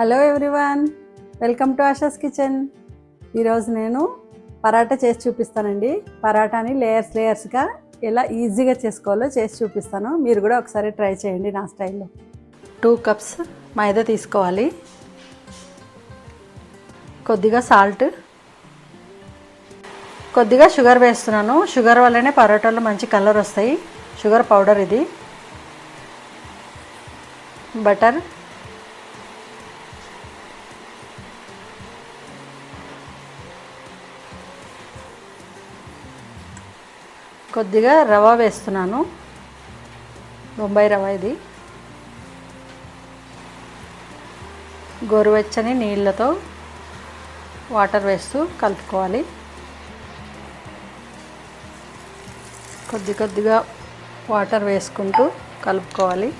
Hello everyone welcome to Asha's kitchen ఈరోజు నేను పరాటా చేసి చూపిస్తానండి. పరాటాని లేయర్స్ లేయర్స్గా ఎలా ఈజీగా చేసుకోవాలో చేసి చూపిస్తాను. మీరు కూడా ఒకసారి ట్రై చేయండి నా స్టైల్లో టూ కప్స్ మైదా తీసుకోవాలి. కొద్దిగా సాల్ట్ కొద్దిగా షుగర్ వేస్తున్నాను. షుగర్ వల్లనే పరోటాలు మంచి కలర్ వస్తాయి. షుగర్ పౌడర్ ఇది. బటర్ కొద్దిగా రవ వేస్తున్నాను. బొంబాయి రవ ఇది. గోరువెచ్చని నీళ్ళతో వాటర్ వేస్తూ కలుపుకోవాలి. కొద్ది కొద్దిగా వాటర్ వేసుకుంటూ కలుపుకోవాలి.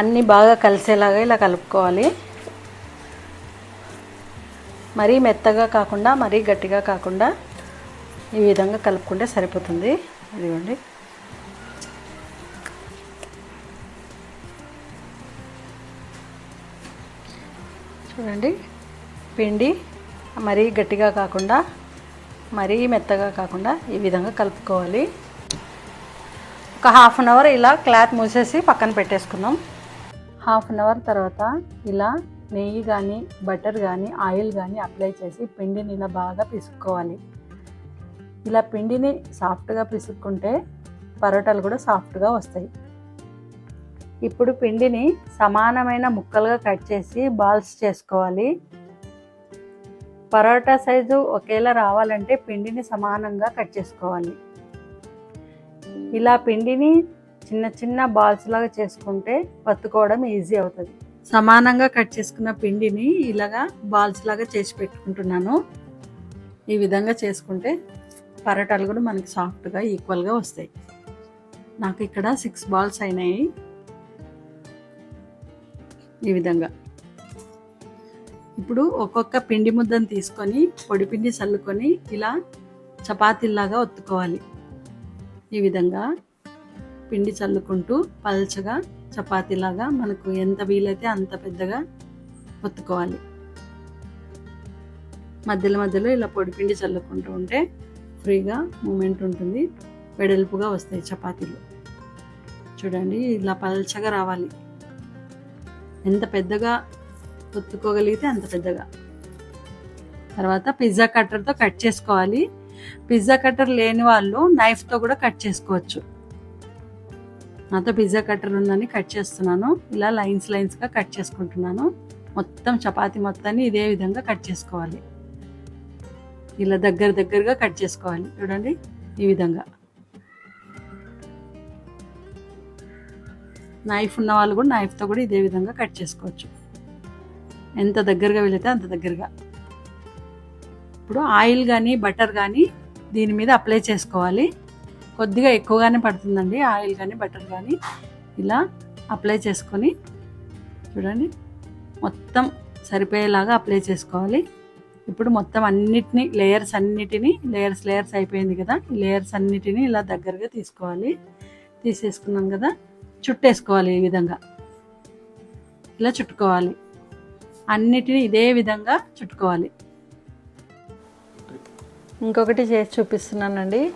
అన్నీ బాగా కలిసేలాగా ఇలా కలుపుకోవాలి. మరీ మెత్తగా కాకుండా మరీ గట్టిగా కాకుండా ఈ విధంగా కలుపుకుంటే సరిపోతుంది. ఇదిగోండి. చూడండి. పిండి మరీ గట్టిగా కాకుండా మరీ మెత్తగా కాకుండా ఈ విధంగా కలుపుకోవాలి. ఒక హాఫ్ అన్ అవర్ ఇలా క్లాత్ మూసేసి పక్కన పెట్టేసుకుందాం. హాఫ్ అన్ అవర్ తర్వాత ఇలా నెయ్యి కానీ బటర్ కానీ ఆయిల్ కానీ అప్లై చేసి పిండిని ఇలా బాగా పిసుక్కోవాలి. ఇలా పిండిని సాఫ్ట్గా పిసుక్కుంటే పరోటాలు కూడా సాఫ్ట్గా వస్తాయి. ఇప్పుడు పిండిని సమానమైన ముక్కలుగా కట్ చేసి బాల్స్ చేసుకోవాలి. పరోటా సైజు ఒకేలా రావాలంటే పిండిని సమానంగా కట్ చేసుకోవాలి. ఇలా పిండిని చిన్న చిన్న బాల్స్ లాగా చేసుకుంటే పత్తుకోవడం ఈజీ అవుతుంది. సమానంగా కట్ చేసుకున్న పిండిని ఇలాగా బాల్స్ లాగా చేసి పెట్టుకుంటున్నాను. ఈ విధంగా చేసుకుంటే పరోటాలు కూడా మనకి సాఫ్ట్గా ఈక్వల్గా వస్తాయి. నాకు ఇక్కడ సిక్స్ బాల్స్ అయినాయి. ఈ విధంగా. ఇప్పుడు ఒక్కొక్క పిండి ముద్దను తీసుకొని పొడి పిండి చల్లుకొని ఇలా చపాతీలాగా ఒత్తుకోవాలి. ఈ విధంగా పిండి చల్లుకుంటూ పల్చగా చపాతీలాగా మనకు ఎంత వీలైతే అంత పెద్దగా ఒత్తుకోవాలి. మధ్యలో మధ్యలో ఇలా పొడి పిండి చల్లుకుంటూ ఉంటే ఫ్రీగా మూమెంట్ ఉంటుంది వెడల్పుగా వస్తాయి చపాతీలు. చూడండి ఇలా పల్చగా రావాలి. ఎంత పెద్దగా ఒత్తుకోగలిగితే అంత పెద్దగా. తర్వాత పిజ్జా కట్టర్తో కట్ చేసుకోవాలి. పిజ్జా కట్టర్ లేని వాళ్ళు నైఫ్తో కూడా కట్ చేసుకోవచ్చు. నాతో పిజ్జా కట్టర్ ఉందని కట్ చేస్తున్నాను. ఇలా లైన్స్ లైన్స్గా కట్ చేసుకుంటున్నాను. మొత్తం చపాతి మొత్తాన్ని ఇదే విధంగా కట్ చేసుకోవాలి. ఇలా దగ్గర దగ్గరగా కట్ చేసుకోవాలి. చూడండి ఈ విధంగా. నైఫ్ ఉన్న వాళ్ళు కూడా నైఫ్తో కూడా ఇదే విధంగా కట్ చేసుకోవచ్చు. ఎంత దగ్గరగా వెళితే అంత దగ్గరగా. ఇప్పుడు ఆయిల్ కానీ బటర్ కానీ దీని మీద అప్లై చేసుకోవాలి. కొద్దిగా ఎక్కువగానే పడుతుందండి ఆయిల్ కానీ బటర్ కానీ ఇలా అప్లై చేసుకొని చూడండి. మొత్తం సరిపోయేలాగా అప్లై చేసుకోవాలి. ఇప్పుడు మొత్తం అన్నిటినీ లేయర్స్ అన్నిటినీ లేయర్స్ లేయర్స్ అయిపోయింది కదా ఈ లేయర్స్ అన్నిటినీ ఇలా దగ్గరగా తీసుకోవాలి. తీసేసుకున్నాం కదా చుట్టేసుకోవాలి ఈ విధంగా. ఇలా చుట్టుకోవాలి. అన్నిటినీ ఇదే విధంగా చుట్టుకోవాలి. ఇంకొకటి చేసి చూపిస్తున్నానండి.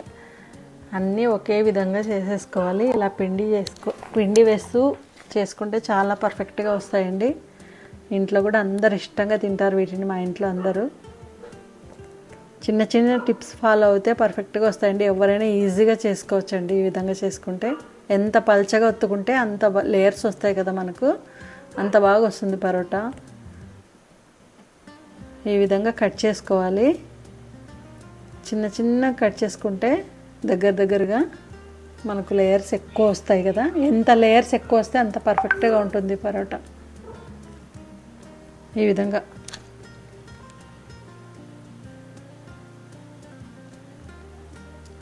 అన్నీ ఒకే విధంగా చేసేసుకోవాలి. ఇలా పిండి చేసుకో పిండి వేస్తూ చేసుకుంటే చాలా పర్ఫెక్ట్గా వస్తాయండి. ఇంట్లో కూడా అందరు ఇష్టంగా తింటారు వీటిని మా ఇంట్లో అందరూ. చిన్న చిన్న టిప్స్ ఫాలో అవుతే పర్ఫెక్ట్గా వస్తాయండి. ఎవరైనా ఈజీగా చేసుకోవచ్చండి ఈ విధంగా చేసుకుంటే. ఎంత పల్చగా ఒత్తుకుంటే అంత లేయర్స్ వస్తాయి కదా మనకు. అంత బాగా వస్తుంది పరోటా. ఈ విధంగా కట్ చేసుకోవాలి. చిన్న చిన్న కట్ చేసుకుంటే దగ్గర దగ్గరగా మనకు లేయర్స్ ఎక్కువ వస్తాయి కదా. ఎంత లేయర్స్ ఎక్కువ వస్తే అంత పర్ఫెక్ట్గా ఉంటుంది పరోటా. ఈ విధంగా.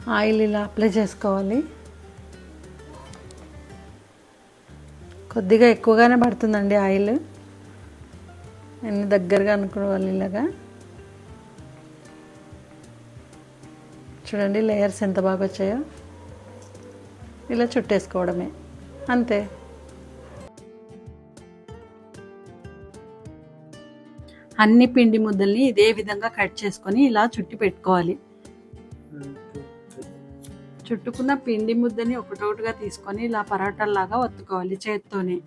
ఆయిల్ ఇలా అప్లై చేసుకోవాలి. కొద్దిగా ఎక్కువగానే పడుతుందండి ఆయిల్. అన్ని దగ్గరగా అనుకోవాలి ఇలాగా. చూడండి లేయర్స్ ఎంత బాగా వచ్చాయో. ఇలా చుట్టేసుకోవడమే. అంతే. అన్ని పిండి ముద్దల్ని ఇదే విధంగా కట్ చేసుకొని ఇలా చుట్టి పెట్టుకోవాలి. చుట్టుకున్న పిండి ముద్దని ఒకటొకటిగా తీసుకొని ఇలా పరోటాల్లాగా ఒత్తుకోవాలి చేత్తోనే.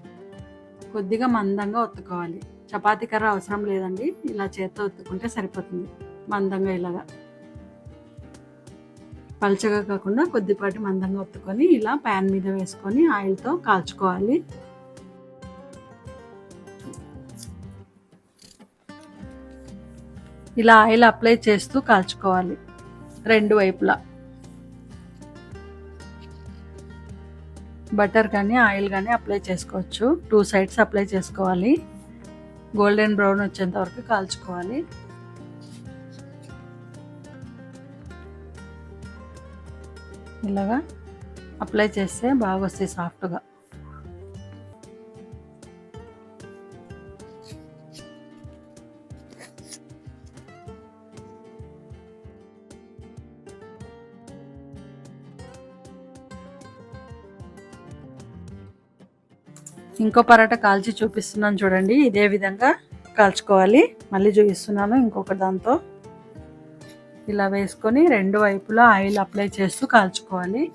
కొద్దిగా మందంగా ఒత్తుకోవాలి. చపాతీ కర్ర అవసరం లేదండి. ఇలా చేత్తో ఒత్తుకుంటే సరిపోతుంది. మందంగా ఇలాగా. పలచగా కాకుండా కొద్దిపాటి మందంగా ఒత్తుకొని ఇలా ప్యాన్ మీద వేసుకొని ఆయిల్తో కాల్చుకోవాలి. ఇలా ఆయిల్ అప్లై చేస్తూ కాల్చుకోవాలి రెండు వైపులా. బటర్ కానీ ఆయిల్ కానీ అప్లై చేసుకోవచ్చు. టూ సైడ్స్ అప్లై చేసుకోవాలి. గోల్డెన్ బ్రౌన్ వచ్చేంత వరకు కాల్చుకోవాలి. ఇలాగా అప్లై చేస్తే బాగా వస్తాయి సాఫ్ట్గా. ఇంకో పరాట కాల్చి చూపిస్తున్నాను చూడండి ఇదే విధంగా కాల్చుకోవాలి. మళ్ళీ చూపిస్తున్నాను ఇంకొక దాంతో. ఇలా వేసుకొని రెండు వైపులా ఆయిల్ అప్లై చేస్తూ కాల్చుకోవాలి.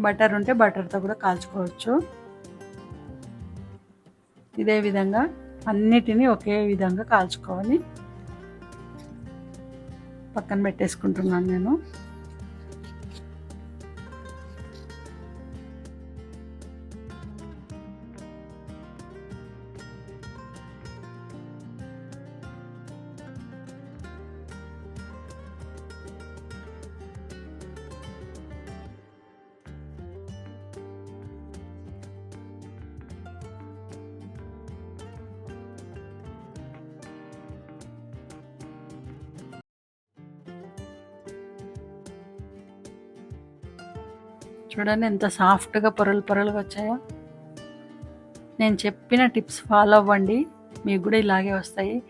బటర్ ఉంటే బటర్తో కూడా కాల్చుకోవచ్చు. ఇదే విధంగా అన్నిటినీ ఒకే విధంగా కాల్చుకోవాలి. పక్కన పెట్టేసుకుంటున్నాను నేను. చూడండి ఎంత సాఫ్ట్గా పొరలు పొరలుగా వచ్చాయో. నేను చెప్పిన టిప్స్ ఫాలో అవ్వండి. మీకు కూడా ఇలాగే వస్తాయి.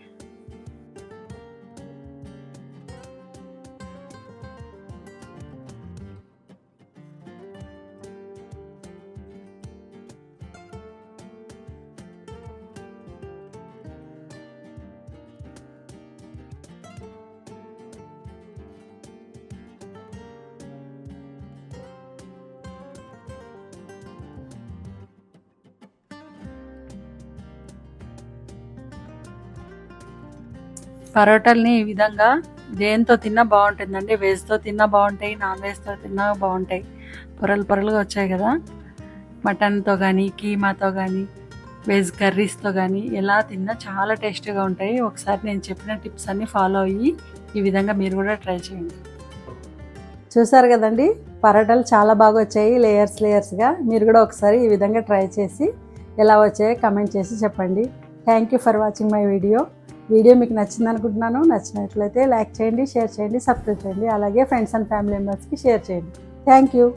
పరోటాలని ఈ విధంగా దేంతో తిన్నా బాగుంటుందండి. వెజ్తో తిన్నా బాగుంటాయి నాన్ వెజ్తో తిన్నా బాగుంటాయి. పొరలు పొరలుగా వచ్చాయి కదా. మటన్తో కానీ కీమాతో కానీ వెజ్ కర్రీస్తో కానీ ఎలా తిన్నా చాలా టేస్టీగా ఉంటాయి. ఒకసారి నేను చెప్పిన టిప్స్ అన్నీ ఫాలో అయ్యి ఈ విధంగా మీరు కూడా ట్రై చేయండి. చూసారు కదండి? పరోటాలు చాలా బాగా వచ్చాయి లేయర్స్ లేయర్స్గా మీరు కూడా ఒకసారి ఈ విధంగా ట్రై చేసి ఎలా వచ్చాయో కమెంట్ చేసి చెప్పండి. Thank you for watching my video video మీకు నచ్చింది అనుకుంటున్నాను. నచ్చినట్లయితే లైక్ చేయండి షేర్ చేయండి సబ్స్క్రైబ్ చేయండి. అలాగే ఫ్రెండ్స్ అండ్ ఫ్యామిలీ మెంబర్స్కి షేర్ చేయండి. Thank you.